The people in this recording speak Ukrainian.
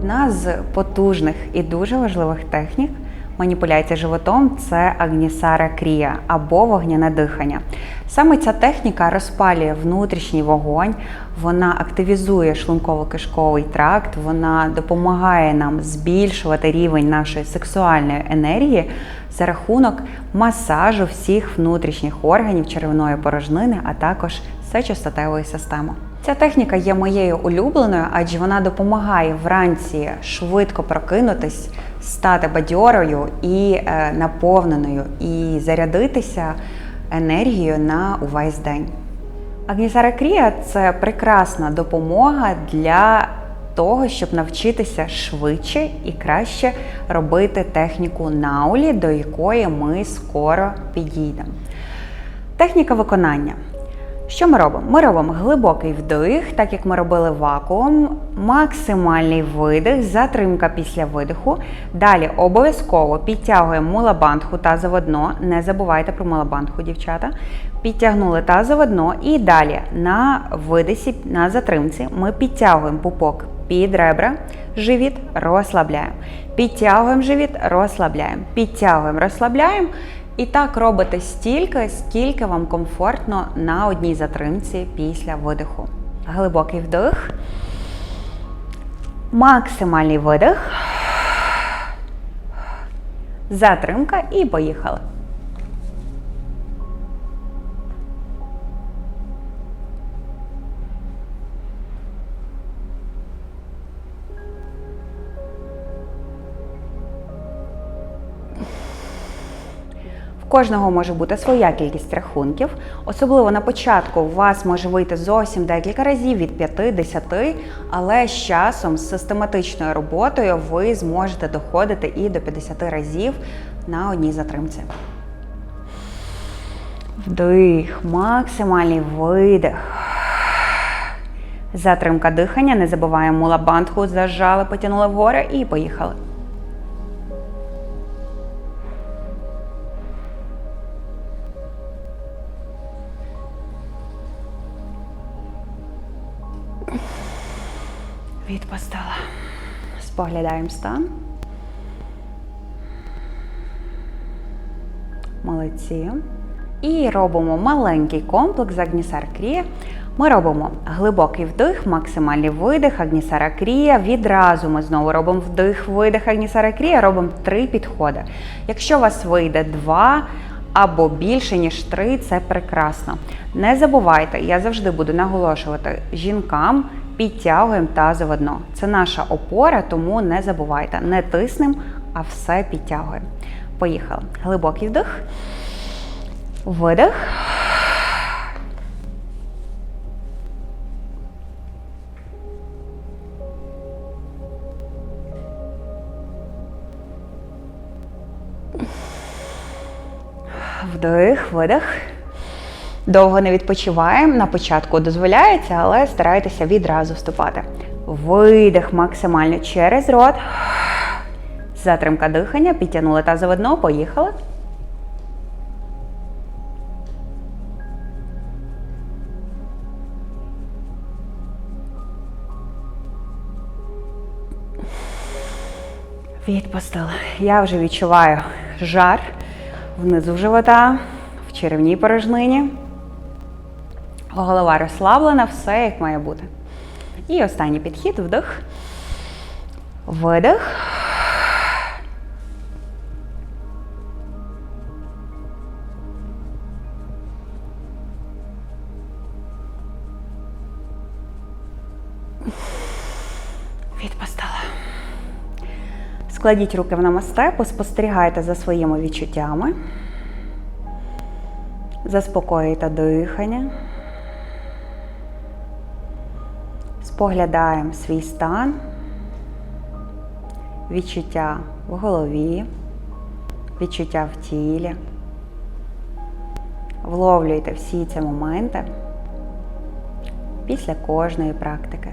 Одна з потужних і дуже важливих технік маніпуляції животом це агнісара крія або вогняне дихання. Саме ця техніка розпалює внутрішній вогонь, вона активізує шлунково-кишковий тракт, вона допомагає нам збільшувати рівень нашої сексуальної енергії за рахунок масажу всіх внутрішніх органів черевної порожнини, а також сечостатевої системи. Ця техніка є моєю улюбленою, адже вона допомагає вранці швидко прокинутись, стати бадьорою і е, наповненою, і зарядитися енергією на увесь день. Агнісара Крія це прекрасна допомога для того, щоб навчитися швидше і краще робити техніку наулі, до якої ми скоро підійдемо. Техніка виконання. Що ми робимо? Ми робимо глибокий вдих, так як ми робили вакуум, максимальний видих, затримка після видиху. Далі обов'язково підтягуємо мулабандху тазове дно. Не забувайте про мулабандху, дівчата. Підтягнули тазове дно і далі на видисі, на затримці ми підтягуємо пупок під ребра, живіт розслабляємо. Підтягуємо живіт, розслабляємо. Підтягуємо, розслабляємо. І так робите стільки, скільки вам комфортно на одній затримці після видиху. Глибокий вдих. Максимальний видих. Затримка і поїхали. Кожного може бути своя кількість рахунків. Особливо на початку у вас може вийти зовсім декілька разів від 5-10, але з часом, з систематичною роботою, ви зможете доходити і до 50 разів на одній затримці. Вдих, максимальний видих. Затримка дихання. Не забуваємо мулабандху, зажали, потягнули вгору і поїхали. Відпустила. Споглядаємо стан. Молодці. І робимо маленький комплекс Агнісар Крія. Ми робимо глибокий вдих, максимальний видих, Агнісара Крія. Відразу ми знову робимо вдих, видих, Агнісара Крія, робимо три підходи. Якщо у вас вийде два або більше, ніж три, це прекрасно. Не забувайте, я завжди буду наголошувати жінкам. Підтягуємо тазове дно. Це наша опора, тому не забувайте. Не тиснемо, а все підтягуємо. Поїхали. Глибокий вдих. Видих. Вдих, видих. Довго не відпочиваємо. На початку дозволяється, але старайтеся відразу вступати. Видих максимально через рот. Затримка дихання. Підтягнули тазове дно, поїхали. Відпустила. Я вже відчуваю жар внизу живота, в черевній порожнині. Голова розслаблена, все як має бути. І останній підхід, вдих, видих. Відпустила. Складіть руки в намасте, поспостерігайте за своїми відчуттями. Заспокоюйте дихання. Споглядаємо свій стан, відчуття в голові, відчуття в тілі. Вловлюйте всі ці моменти після кожної практики.